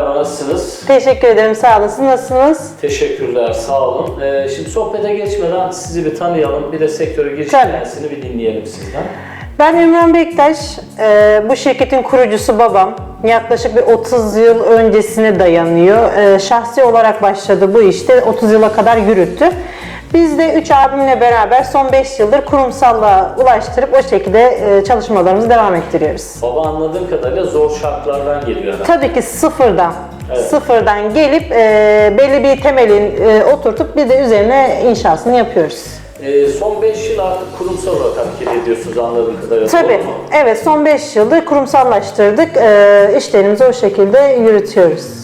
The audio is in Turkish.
Nasılsınız? Teşekkür ederim. Sağ olun. Siz nasılsınız? Teşekkürler, sağ olun. Ee, şimdi sohbete geçmeden sizi bir tanıyalım. Bir de sektöre giriş hikayesini bir dinleyelim sizden. Ben Ümran Bektaş. Ee, bu şirketin kurucusu babam. Yaklaşık bir 30 yıl öncesine dayanıyor. Ee, şahsi olarak başladı bu işte. 30 yıla kadar yürüttü. Biz de 3 abimle beraber son 5 yıldır kurumsallığa ulaştırıp o şekilde e, çalışmalarımızı devam ettiriyoruz. Baba anladığım kadarıyla zor şartlardan geliyor herhalde. Tabii ki sıfırdan. Evet. Sıfırdan gelip e, belli bir temelin e, oturtup bir de üzerine inşasını yapıyoruz. Ee, son 5 yıl artık kurumsal olarak hareket ediyorsunuz anladığım kadarıyla. Tabii. Evet son 5 yıldır kurumsallaştırdık. Ee, işlerimizi o şekilde yürütüyoruz.